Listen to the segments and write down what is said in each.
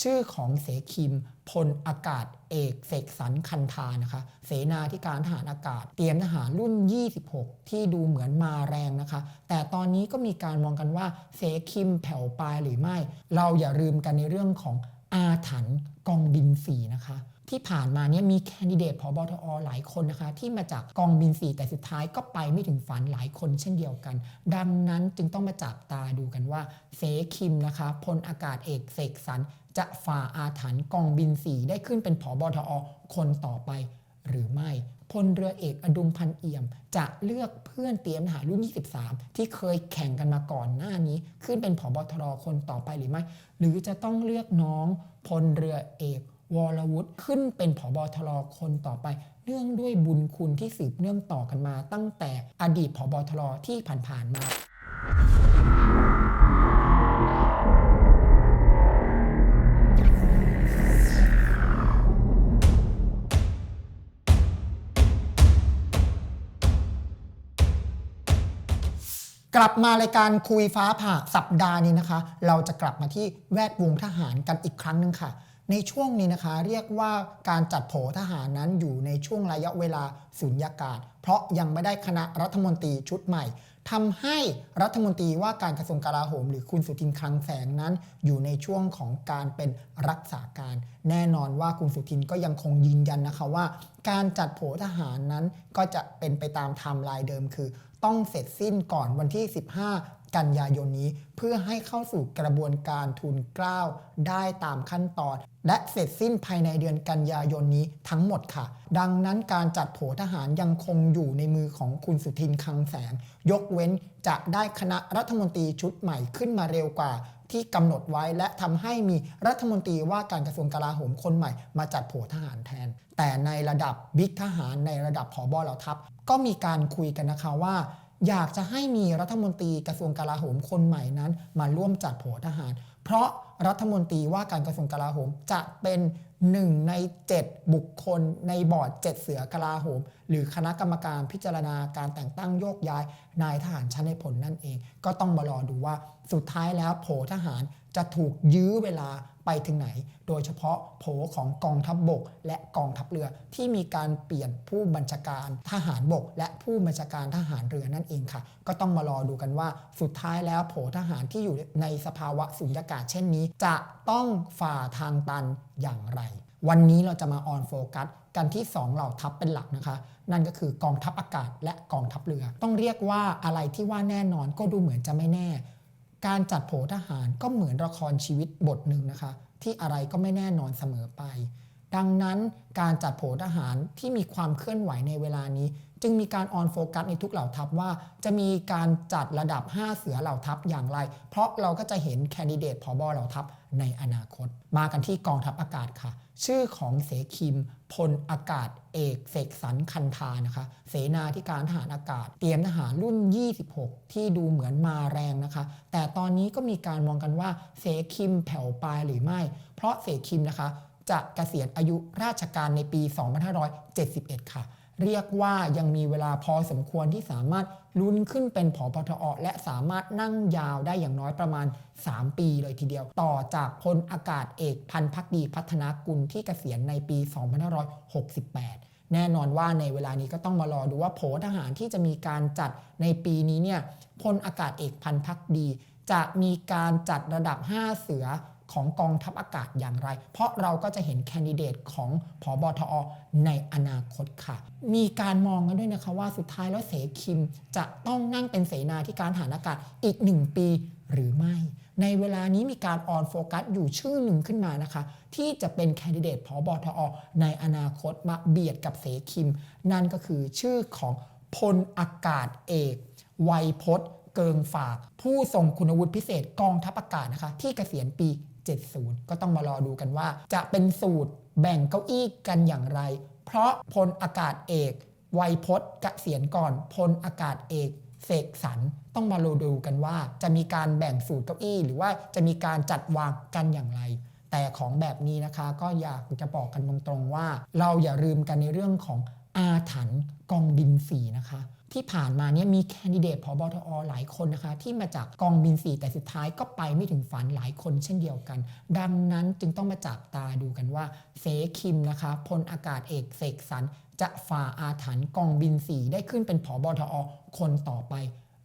ชื่อของเสคิมพลอากาศเอกเสกสรรคันธานะคะ เสนาธิการทหารอากาศ เตรียมทหารรุ่น 26 ที่ดูเหมือนมาแรงนะคะ แต่ตอนนี้ก็มีการมองกันว่าเสคิมแผ่วปลายหรือไม่ เราอย่าลืมกันในเรื่องของอาถรรพ์กองบินสีนะคะ ที่ผ่านมาเนี่ยมีแคนดิเดตพบทอหลายคนนะคะ ที่มาจากกองบินสีแต่สุดท้ายก็ไปไม่ถึงฝันหลายคนเช่นเดียวกัน ดังนั้นจึงต้องมาจับตาดูกันว่าเสคิมนะคะพลอากาศเอกเสกสรรจะฝ่าอาถรรพ์กองบินสีได้ขึ้นเป็นผบทอคนต่อไปหรือไม่พลเรือเอกอดุงพันเอี่ยม จะเลือกเพื่อนเตรียมทหารรุ่น 23 ที่เคยแข่งกันมาก่อนหน้านี้ ขึ้นเป็นผบทรคนต่อไปหรือไม่ หรือจะต้องเลือกน้องพลเรือเอก วรวุฒิขึ้นเป็นผบทรคนต่อไป เนื่องด้วยบุญคุณที่สืบเนื่องต่อกันมาตั้งแต่อดีตผบทรที่ผ่านๆมากลับมารายการคุยฟ้าผ่าสัปดาห์นี้นะคะ เราจะกลับมาที่แวดวงทหารกันอีกครั้งหนึ่งค่ะ ในช่วงนี้นะคะเรียกว่าการจัดโผทหารนั้นอยู่ในช่วงระยะเวลาสุญญากาศ เพราะยังไม่ได้คณะรัฐมนตรีชุดใหม่ทำให้รัฐมนตรีว่าการกระทรวงกลาโหม หรือคุณสุทินคลังแสงนั้น อยู่ในช่วงของการเป็นรักษาการ แน่นอนว่าคุณสุทินก็ยังคงยืนยันนะคะว่า การจัดโผทหารนั้นก็จะเป็นไปตามไทม์ไลน์เดิมคือ ต้องเสร็จสิ้นก่อนวันที่ 15 กันยายนนี้ เพื่อให้เข้าสู่กระบวนการทุนกล้าวได้ตามขั้นตอน และเสร็จสิ้นภายในเดือนกันยายนนี้ทั้งหมดค่ะ ดังนั้นการจัดโผทหารยังคงอยู่ในมือของคุณสุทินคลังแสง ยกเว้นจะได้คณะรัฐมนตรีชุดใหม่ขึ้นมาเร็วกว่าที่กำหนดไว้และทำให้มีรัฐมนตรีว่าการกระทรวงกลาโหมคนใหม่มาจัดโผทหารแทน แต่ในระดับบิ๊กทหารในระดับผอบอเหล่าทัพก็มีการคุยกันนะคะว่า อยากจะให้มีรัฐมนตรีกระทรวงกลาโหมคนใหม่นั้น มาร่วมจัดโผทหาร เพราะรัฐมนตรีว่าการกระทรวงกลาโหมจะเป็นหนึ่งใน 7 บุคคลในบอร์ด 7 เสือกลาโหม หรือคณะกรรมการพิจารณาการแต่งตั้งโยกย้ายนายทหารชั้นในพลนั่นเอง ก็ต้องมารอดูว่าสุดท้ายแล้วโผทหาร จะถูกยื้อเวลาไปถึงไหน โดยเฉพาะโผของกองทัพบบก และกองทัพเรือที่มีการเปลี่ยนผู้บัญชาการทหารบก และผู้บัญชาการทหารเรือนั่นเองค่ะ ก็ต้องมารอดูกันว่าสุดท้ายแล้วโผทหารที่อยู่ในสภาวะสุญญากาศเช่นนี้ จะต้องฝ่าทางตันอย่างไร วันนี้เราจะมาออนโฟกัสกันที่ 2 เหล่าทัพเป็นหลักนะคะ นั่นก็คือกองทัพอากาศและกองทัพเรือ ต้องเรียกว่าอะไรที่ว่าแน่นอนก็ดูเหมือนจะไม่แน่ การจัดโผทหารก็เหมือนละครชีวิตบทหนึ่งนะคะ ที่อะไรก็ไม่แน่นอนเสมอไป ดังนั้นการจัดโผทหารที่มีความเคลื่อนไหวในเวลานี้ จึงมีการออนโฟกัสในทุกเหล่าทัพว่า จะมีการจัดระดับ 5 เสือเหล่าทัพอย่างไร เพราะเราก็จะเห็นแคนดิเดตผอบอเหล่าทัพในอนาคต มากันที่กองทัพอากาศค่ะ ชื่อของเสคิม พลอากาศเอกเสกสรรคันธานะคะ เสนาธิการทหารอากาศ เตรียมทหารรุ่น 26 ที่ดูเหมือนมาแรงนะคะ แต่ตอนนี้ก็มีการมองกันว่าเสคิมแผ่วปลายหรือไม่ เพราะเสคิมนะคะ จะเกษียณอายุราชการในปี 2571 ค่ะ เรียกว่ายังมีเวลาพอสมควรที่สามารถลุ้นขึ้นเป็นผอปทอ และสามารถนั่งยาวได้อย่างน้อยประมาณ 3 ปีเลยทีเดียว ต่อจากพลอากาศเอกพันพักดีพัฒนากุลที่เกษียณในปี 2568แน่นอนว่าในเวลานี้ก็ต้องมารอดูว่าโผทหารที่จะมีการจัดในปีนี้เนี่ยพลอากาศเอกพันพักดี จะมีการจัดระดับ 5 เสือ ของกองทัพอากาศอย่างไร เพราะเราก็จะเห็นแคนดิเดตของผอบอทอในอนาคตค่ะ มีการมองกันด้วยนะคะว่าสุดท้ายแล้วเสคิม จะต้องนั่งเป็นเสนาธิการทหารอากาศอีก 1 ปีหรือไม่ ในเวลานี้มีการออนโฟกัสอยู่ชื่อหนึ่งขึ้นมานะคะ ที่จะเป็นแคนดิเดตผอบอทอในอนาคตมาเบียดกับเสคิม นั่นก็คือชื่อของพลอากาศเอกไวยพจน์เกิงฝาก ผู้ทรงคุณวุฒิพิเศษกองทัพอากาศนะคะ ที่เกษียณปี 70 ก็ต้องมารอดูกันว่า จะเป็นสูตรแบ่งเก้าอี้กันอย่างไร เพราะพลอากาศเอกไวยพจน์เกษียณก่อนพลอากาศเอกเสกสรรต้องมารอดูกันว่า จะมีการแบ่งสูตรเก้าอี้ หรือว่าจะมีการจัดวางกันอย่างไร แต่ของแบบนี้นะคะก็อยากจะบอกกันตรงๆว่า เราอย่าลืมกันในเรื่องของอาถรรพ์กองบินสีนะคะ ที่ผ่านมาเนี่ยมีแคนดิเดตพบทอหลายคนนะคะ ที่มาจากกองบิน 4 แต่สุดท้ายก็ไปไม่ถึงฝันหลายคนเช่นเดียวกัน ดังนั้นจึงต้องมาจับตาดูกันว่าเสคิมนะคะพลอากาศเอกเสกสรรจะฝ่าอาถรรพ์กองบิน 4 ได้ขึ้นเป็นผบทอคนต่อไป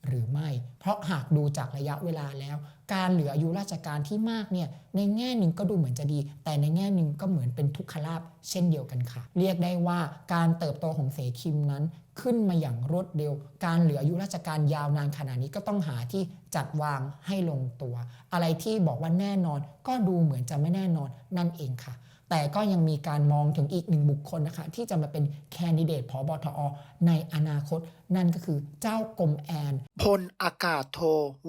หรือไม่ เพราะหากดูจากระยะเวลาแล้ว การเหลืออายุราชการที่มากเนี่ยในแง่หนึ่งก็ดูเหมือนจะดี แต่ในแง่หนึ่งก็เหมือนเป็นทุกขลาบเช่นเดียวกันค่ะ เรียกได้ว่าการเติบโตของเสคิมนั้น ขึ้นมาอย่างรวดเร็ว การเหลืออายุราชการยาวนานขนาดนี้ก็ต้องหาที่จัดวางให้ลงตัว อะไรที่บอกว่าแน่นอน ก็ดูเหมือนจะไม่แน่นอนนั่นเองค่ะ แต่ก็ยังมีการมองถึงอีกหนึ่งบุคคลนะคะ ที่จะมาเป็นแคนดิเดตผบทอ ในอนาคต นั่นก็คือเจ้ากรมแอน พลอากาศโท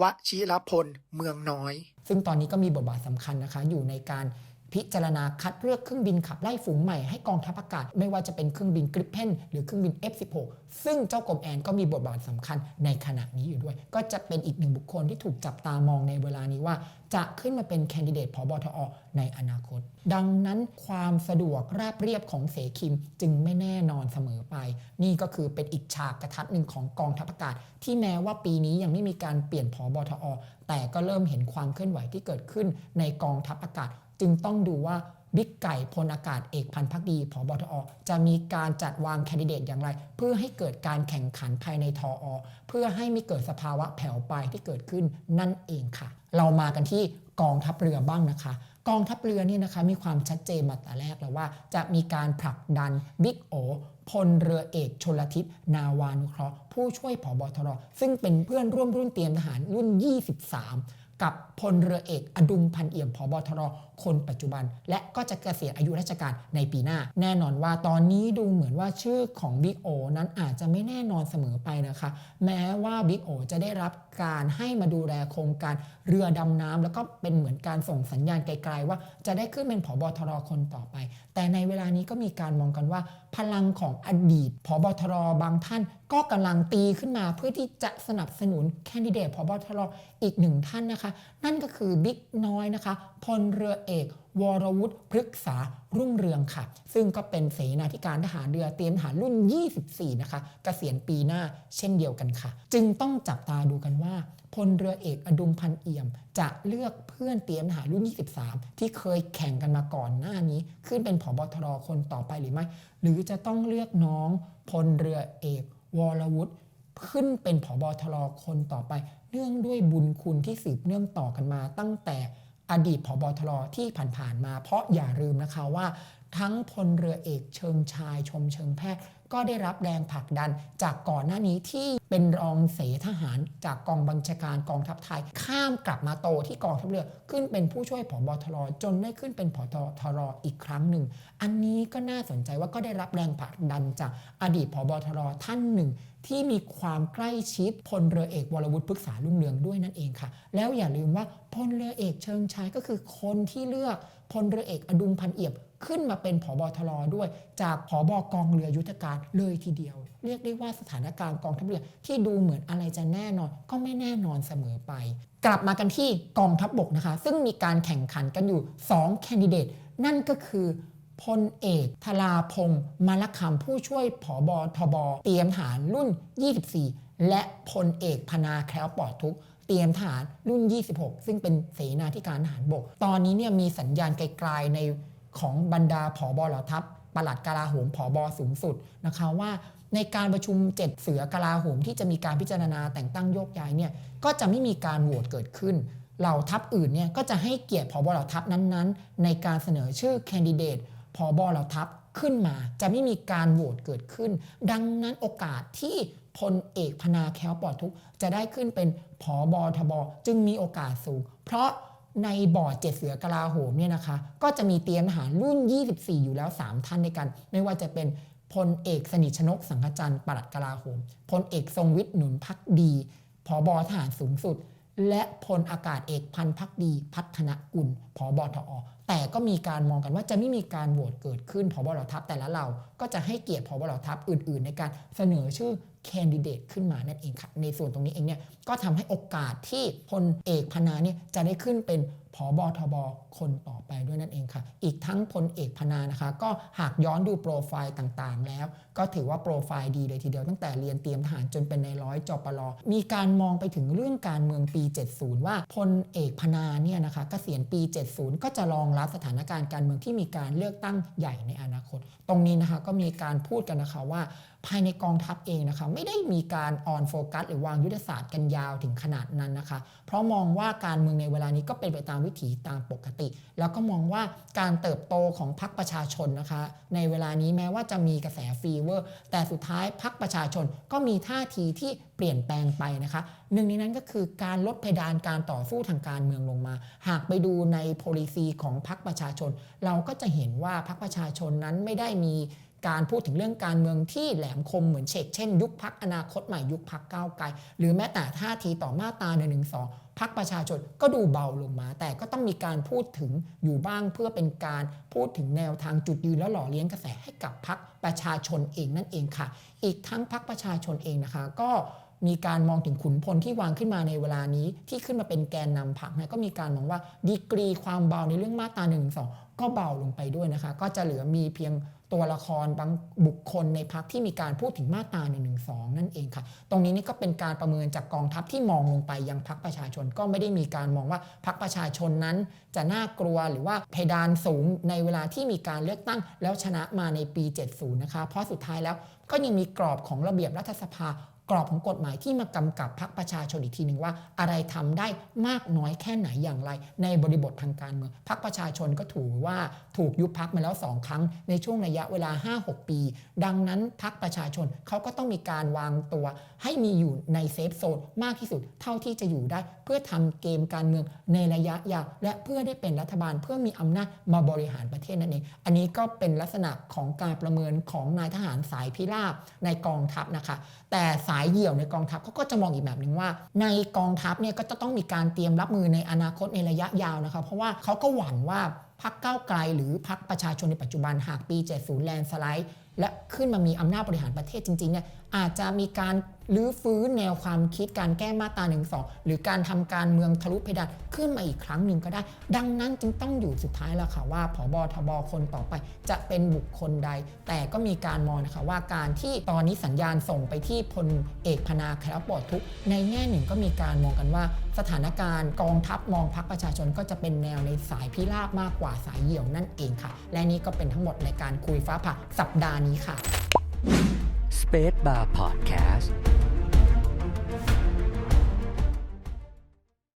วชิรพลเมืองน้อย ซึ่งตอนนี้ก็มีบทบาทสำคัญนะคะอยู่ในการ พิจารณาคัดเลือกเครื่องบินขับไล่ฝูงใหม่ให้กองทัพอากาศ ไม่ว่าจะเป็นเครื่องบินกริปเพนหรือเครื่องบิน F16 ซึ่งเจ้ากรมแอนก็มีบทบาทสำคัญในขณะนี้อยู่ด้วย ก็จะเป็นอีกหนึ่งบุคคลที่ถูกจับตามองในเวลานี้ว่า จะขึ้นมาเป็นแคนดิเดตผบทอในอนาคต ดังนั้นความสะดวกราบเรียบของเสคิมจึงไม่แน่นอนเสมอไป นี่ก็คือเป็นอีกฉากกระทัดหนึ่งของกองทัพอากาศ ที่แม้ว่าปีนี้ยังไม่มีการเปลี่ยนผบทอแต่ก็เริ่มเห็นความเคลื่อนไหวที่เกิดขึ้นในกองทัพอากาศ จึงต้องดูว่าบิ๊กไก่พลอากาศเอกพันธ์พักดีผอบทอ จะมีการจัดวางแคนดิเดตอย่างไร เพื่อให้เกิดการแข่งขันภายในทออ เพื่อให้ไม่เกิดสภาวะแผ่วไปที่เกิดขึ้นนั่นเองค่ะ เรามากันที่กองทัพเรือบ้างนะคะ กองทัพเรือนี่นะคะมีความชัดเจนมาแต่แรกแล้วว่า จะมีการผลักดันบิ๊กโอพลเรือเอกชลทิศนาวานุเคราะห์ผู้ช่วยผอบทรซึ่งเป็นเพื่อนร่วมรุ่นเตรียมทหารรุ่น 23 กับพลเรือเอกอดุงพันเอี่ยมผบทรคนปัจจุบัน และก็จะเกษียณอายุราชการในปีหน้า แน่นอนว่าตอนนี้ดูเหมือนว่าชื่อของบิ๊กโอนั้นอาจจะไม่แน่นอนเสมอไปนะคะ แม้ว่าบิ๊กโอจะได้รับการให้มาดูแลโครงการเรือดำน้ำแล้วก็เป็นเหมือนการส่งสัญญาณไกลๆว่าจะได้ขึ้นเป็นผบทรคนต่อไป แต่ในเวลานี้ก็มีการมองกันว่าพลังของอดีตพบทรบางท่าน ก็กำลังตีขึ้นมาเพื่อที่จะสนับสนุนแคนดิเดตพบทรอีกหนึ่งท่านนะคะ นั่นก็คือบิ๊กน้อยนะคะพลเรือเอกวรวุฒิพฤกษารุ่งเรืองค่ะ ซึ่งก็เป็นเสนาธิการทหารเรือเตรียมทหารรุ่น 24 นะคะเกษียณปีหน้าเช่นเดียวกันค่ะ จึงต้องจับตาดูกันว่าพลเรือเอกอดุงพันเอี่ยม จะเลือกเพื่อนเตรียมทหารรุ่น 23 ที่เคยแข่งกันมาก่อนหน้านี้ ขึ้นเป็นผบทรคนต่อไปหรือไม่ หรือจะต้องเลือกน้องพลเรือเอกวรวุฒิขึ้นเป็นผบทรคนต่อไป เนื่องด้วยบุญคุณที่สืบเนื่องต่อกันมาตั้งแต่ อดีตผบทรที่ผ่านๆมา เพราะอย่าลืมนะคะว่า ทั้งพลเรือเอกเชิงชายชมเชิงแพทย์ ก็ได้รับแรงผลักดัน จากก่อนหน้านี้ที่เป็นรองเสทหาร จากกองบัญชาการกองทัพไทย ข้ามกลับมาโตที่กองทัพเรือขึ้นเป็นผู้ช่วยผบทรจนได้ขึ้นเป็นผบทรอีกครั้งหนึ่ง อันนี้ก็น่าสนใจว่าก็ได้รับแรงผลักดันจากอดีตผบทรท่านหนึ่ง ที่มีความใกล้ชิดพลเรือเอกวรวุฒิพฤกษารุ่งเรืองด้วยนั่นเองค่ะ แล้วอย่าลืมว่าพลเรือเอกเชิงชายก็คือคนที่เลือกพลเรือเอกอดุงพันเอียมขึ้นมาเป็นผบทรด้วย จากผบกองเรือยุทธการเลยทีเดียว เรียกได้ว่าสถานการณ์กองทัพเรือที่ดูเหมือนอะไรจะแน่นอน ก็ไม่แน่นอนเสมอไป กลับมากันที่กองทัพบบกนะคะ ซึ่งมีการแข่งขันกันอยู่2แคนดิเดตนั่นก็คือ พลเอกธราพงศ์มลคำผู้ช่วยผอบอทบเตรียมฐานรุ่น 24 และพลเอกพนาแคล้วปลอดทุกเตรียมฐานรุ่น 26 ซึ่งเป็นเสนาธิการทหารบก ตอนนี้เนี่ยมีสัญญาณไกลๆในของบรรดาผอบอเหล่าทัพปลัดกลาโหมผอบอสูงสุดนะคะว่าในการประชุม 7 เสือกลาโหมที่จะมีการพิจารณาแต่งตั้งโยกย้ายเนี่ยก็จะไม่มีการโหวตเกิดขึ้นเหล่าทัพอื่นเนี่ยก็จะให้เกียรติผอบเหล่าทัพนั้นๆ ในการเสนอชื่อแคนดิเดต ผอบเหล่าทัพขึ้นมา จะไม่มีการโหวตเกิดขึ้น ดังนั้นโอกาสที่พลเอกพนาแคล้วปลอดทุกจะได้ขึ้นเป็นผอบอทบจึงมีโอกาสสูง เพราะในบอร์ดเจ็ดเสือกลาโหมเนี่ยนะคะ ก็จะมีเตรียมทหารรุ่น 24 อยู่แล้ว 3 ท่านในกัน ไม่ว่าจะเป็นพลเอกสนิทชนกสังฆจันทร์ปลัดกลาโหมพลเอกทรงวิทย์หนุนพักดีผอบอทหารสูงสุด และพลอากาศเอกพันพักดี พัฒนกุลผอบอทอ แต่ก็มีการมองกันว่าจะไม่มีการโหวตเกิดขึ้นพอบเหล่าทัพแต่ละเราก็จะให้เกียรติพอบเหล่าทัพอื่น ๆ ในการเสนอชื่อแคนดิเดตขึ้นมานั่นเองค่ะในส่วนตรงนี้เองเนี่ยก็ทำให้โอกาสที่พลเอกพนาเนี่ยจะได้ขึ้นเป็น อบอทบคนต่อไปด้วยนั่นเองค่ะ อีกทั้งพลเอกพนานะคะ ก็หากย้อนดูโปรไฟล์ต่างๆ แล้ว ก็ถือว่าโปรไฟล์ดีเลยทีเดียวตั้งแต่เรียนเตรียมทหารจนเป็นในร้อยจปรมีการมองไปถึงเรื่องการเมืองปี 70 ว่าพลเอกพนาเนี่ยนะคะเกษียณปี 70 ก็จะรองรับสถานการณ์การเมืองที่มีการเลือกตั้งใหญ่ในอนาคต ตรงนี้นะคะก็มีการพูดกันนะคะว่า ภายในกองทัพเองนะคะไม่ได้มีการออนโฟกัสหรือวางยุทธศาสตร์กันยาวถึงขนาดนั้นนะคะ เพราะมองว่าการเมืองในเวลานี้ก็เป็นไปตามวิถีตามปกติ แล้วก็มองว่าการเติบโตของพรรคประชาชนนะคะ ในเวลานี้แม้ว่าจะมีกระแสฟีเวอร์ แต่สุดท้ายพรรคประชาชนก็มีท่าทีที่เปลี่ยนแปลงไปนะคะหนึ่งในนั้นก็คือการลดเพดานการต่อสู้ทางการเมืองลงมา หากไปดูใน policy ของพรรคประชาชน เราก็จะเห็นว่าพรรคประชาชนนั้นไม่ได้มี การพูดถึงเรื่องการเมืองที่แหลมคมเหมือนเชกเช่น ยุคพักอนาคตใหม่ยุคพักก้าวไกล หรือแม้แต่ท่าทีต่อมาตรา1นึพักประชาชนก็ดูเบาลงมา แต่ก็ต้องมีการพูดถึงอยู่บ้างเพื่อเป็นการพูดถึงแนวทางจุดยืนและหล่อเลี้ยงกระแสให้กับพักประชาชนเองนั่นเองค่ะ อีกทั้งพักประชาชนเองนะคะ ก็มีการมองถึงขุนพลที่วางขึ้นมาในเวลานี้ ที่ขึ้นมาเป็นแกนนำพรรคนะก็มีการมองว่าดีกรีความเบาในเรื่องมาตรา1นึก็เบาลงไปด้วยนะคะ ก็จะเหลือมีเพียง ตัวละครบางบุคคลในพักที่มีการพูดถึงมาตรา1นึนั่นเองค่ะ ตรงนี้นี่ก็เป็นการประเมินจากกองทัพที่มองลงไปยังพักประชาชนก็ไม่ได้มีการมองว่าพักประชาชนนั้น จะน่ากลัวหรือว่าเพดานสูงในเวลาที่มีการเลือกตั้ง แล้วชนะมาในปี 70 นะคะ เพราะสุดท้ายแล้วก็ยังมีกรอบของระเบียบรัฐสภา กรอบของกฎหมายที่มากำกับพรรคประชาชนอีกทีหนึ่งว่า อะไรทำได้มากน้อยแค่ไหนอย่างไร ในบริบททางการเมืองพรรคประชาชนก็ถือว่าถูกยุบพักมาแล้ว 2 ครั้ง ในช่วงระยะเวลา 5-6 ปี ดังนั้นพรรคประชาชนเขาก็ต้องมีการวางตัว ให้มีอยู่ในเซฟโซนมากที่สุด เท่าที่จะอยู่ได้ เพื่อทำเกมการเมืองในระยะยาวและเพื่อได้เป็นรัฐบาลเพื่อมีอำนาจมาบริหารประเทศนั่นเองอันนี้ก็เป็นลักษณะของการประเมินของนายทหารสายพิราบในกองทัพนะคะ แต่สายายเหี่ยวในกองทัพเขาก็จะมองอีกแบบหนึ่งว่า ในกองทัพเนี่ยก็จะต้องมีการเตรียมรับมือในอนาคตในระยะยาวนะคะเพราะว่าเขาก็หวังว่า พรรคก้าไกลหรือพรรคประชาชนในปัจจุบันหากปี 70 แลนสไลด์ และขึ้นมามีอำนาจบริหารประเทศจริงๆเนี่ยอาจจะมีการรื้อฟื้นแนวความคิดการแก้มาตรา1นึหรือการทำการเมืองทะลุเพดานขึ้นมาอีกครั้งหนึ่งก็ได้ ดังนั้นจึงต้องอยู่สุดท้ายแล้วค่ะว่าผบทบคนต่อไปจะเป็นบุคคลใด แต่ก็มีการมองนะคะว่าการที่ตอนนี้สัญญาณส่งไปที่พลเอกพนาแคล้วปลอดทุกในแง่หนึ่งก็มีการมองกันว่า สถานการณ์กองทัพมองพักประชาชนก็จะเป็นแนวในสายพิราบมากกว่าสายเหี่ยวนั่นเองค่ะ และนี่ก็เป็นทั้งหมดในการคุยฟ้าผ่าสัปดาห์นี้ค่ะ Space Bar Podcast